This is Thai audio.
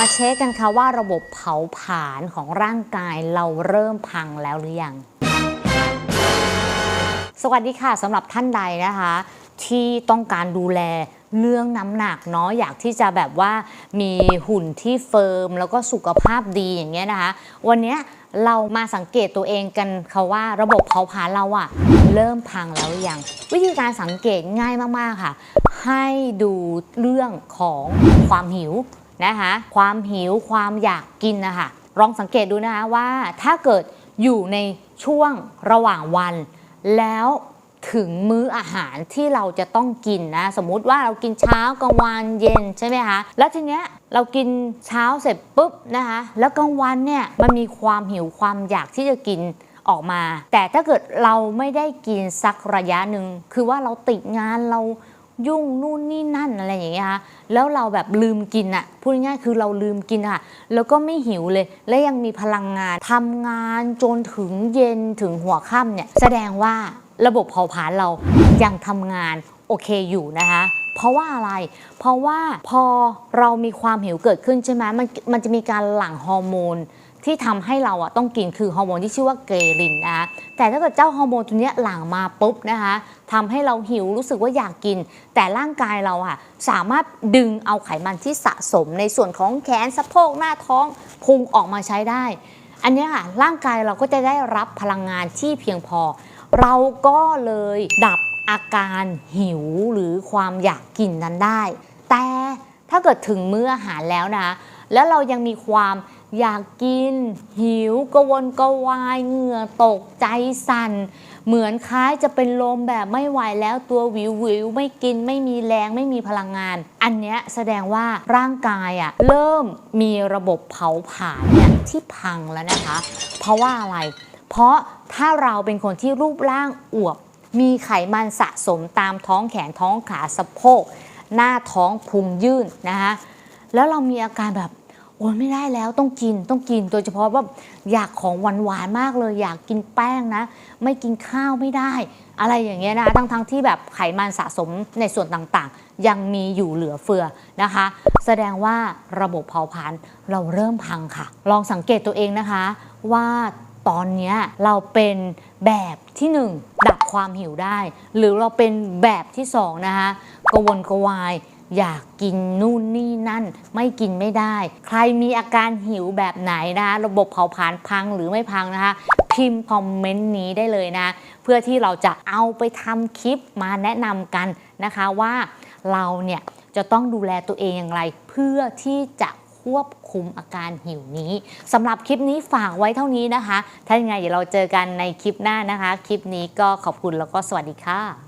มาเช็คกันค่ะว่าระบบเผาผลาญของร่างกายเราเริ่มพังแล้วหรือยัง สวัสดีค่ะสำหรับท่านใดนะคะ ที่ต้องการดูแลเรื่องน้ำหนักเนาะอยากที่จะแบบว่ามีหุ่นที่เฟิร์ม แล้วก็สุขภาพดีอย่างเงี้ยนะคะ วันนี้เรามาสังเกตตัวเองกันค่ะว่าระบบเผาผลาญเราอะเริ่มพังแล้วหรือยัง วิธีการสังเกตง่ายมากๆค่ะ ให้ดูเรื่องของความหิว นะคะความหิวความอยากกินนะคะลองสังเกตดูนะคะว่าถ้าเกิดอยู่ในช่วงระหว่างวัน แล้วถึงมื้ออาหารที่เราจะต้องกินนะ สมมุติว่าเรากินเช้ากลางวันเย็นใช่ไหมคะแล้วทีเนี้ยเรากินเช้าเสร็จปุ๊บนะคะแล้วกลางวันเนี่ยมันมีความหิวความอยากที่จะกินออกมา แต่ถ้าเกิดเราไม่ได้กินสักระยะหนึ่งคือว่าเราติดงานเรา ยุ่งนู่นนี่นั่นอะไรอย่างเงี้ยค่ะแล้วเราแบบลืมกินอะพูดง่ายๆคือเราลืมกินค่ะ แล้วก็ไม่หิวเลย และยังมีพลังงานทำงานจนถึงเย็นถึงหัวค่ำเนี่ย แสดงว่าระบบเผาผลาญเรายังทำงานโอเคอยู่นะคะ เพราะว่าอะไร เพราะว่าพอเรามีความหิวเกิดขึ้นใช่ไหมมันมันจะมีการหลั่งฮอร์โมน ที่ทำให้เราอะต้องกินคือฮอร์โมนที่ชื่อว่าเกลินนะคะแต่ถ้าเกิดเจ้าฮอร์โมนตัวเนี้ยหลั่งมาปุ๊บนะคะทำให้เราหิวรู้สึกว่าอยากกิน แต่ร่างกายเราอะสามารถดึงเอาไขมันที่สะสมในส่วนของแขนสะโพกหน้าท้องพุงออกมาใช้ได้ อันเนี้ยค่ะร่างกายเราก็จะได้รับพลังงานที่เพียงพอ เราก็เลยดับอาการหิวหรือความอยากกินนั้นได้ แต่ถ้าเกิดถึงมื้ออาหารแล้วนะคะแล้วเรายังมีความ อยากกิน หิวกระวนกระวายเหงื่อตกใจสั่น เหมือนคล้ายจะเป็นลมแบบไม่ไหวแล้วตัววิววิวไม่กินไม่มีแรงไม่มีพลังงาน อันเนี้ยแสดงว่าร่างกายอะเริ่มมีระบบเผาผลาญเนี่ยที่พังแล้วนะคะ เพราะว่าอะไร เพราะถ้าเราเป็นคนที่รูปร่างอวบ มีไขมันสะสมตามท้องแขนท้องขาสะโพก หน้าท้องพุงยื่นนะคะแล้วเรามีอาการแบบ โอ้ยไม่ได้แล้วต้องกินต้องกินโดยเฉพาะว่าอยากของหวานหวานมากเลย อยากกินแป้งนะ ไม่กินข้าวไม่ได้ อะไรอย่างเงี้ยนะทั้งทั้งที่แบบไขมันสะสมในส่วนต่างๆ ยังมีอยู่เหลือเฟือนะคะ แสดงว่าระบบเผาผลาญเราเริ่มพังค่ะ ลองสังเกตตัวเองนะคะ ว่าตอนนี้เราเป็นแบบที่หนึ่งดับความหิวได้ หรือเราเป็นแบบที่สองนะคะกระวนกระวาย อยากกินนู่นนี่นั่น ไม่กินไม่ได้ ใครมีอาการหิวแบบไหนนะคะ ระบบเผาผลาญพังหรือไม่พังนะคะ พิมพ์คอมเมนต์นี้ได้เลยนะ เพื่อที่เราจะเอาไปทำคลิปมาแนะนำกันนะคะว่าเราเนี่ยจะต้องดูแลตัวเองอย่างไร เพื่อที่จะควบคุมอาการหิวนี้สำหรับคลิปนี้ฝากไว้เท่านี้นะคะ ถ้ายังไงเดี๋ยวเราเจอกันในคลิปหน้านะคะ คลิปนี้ก็ขอบคุณแล้วก็สวัสดีค่ะ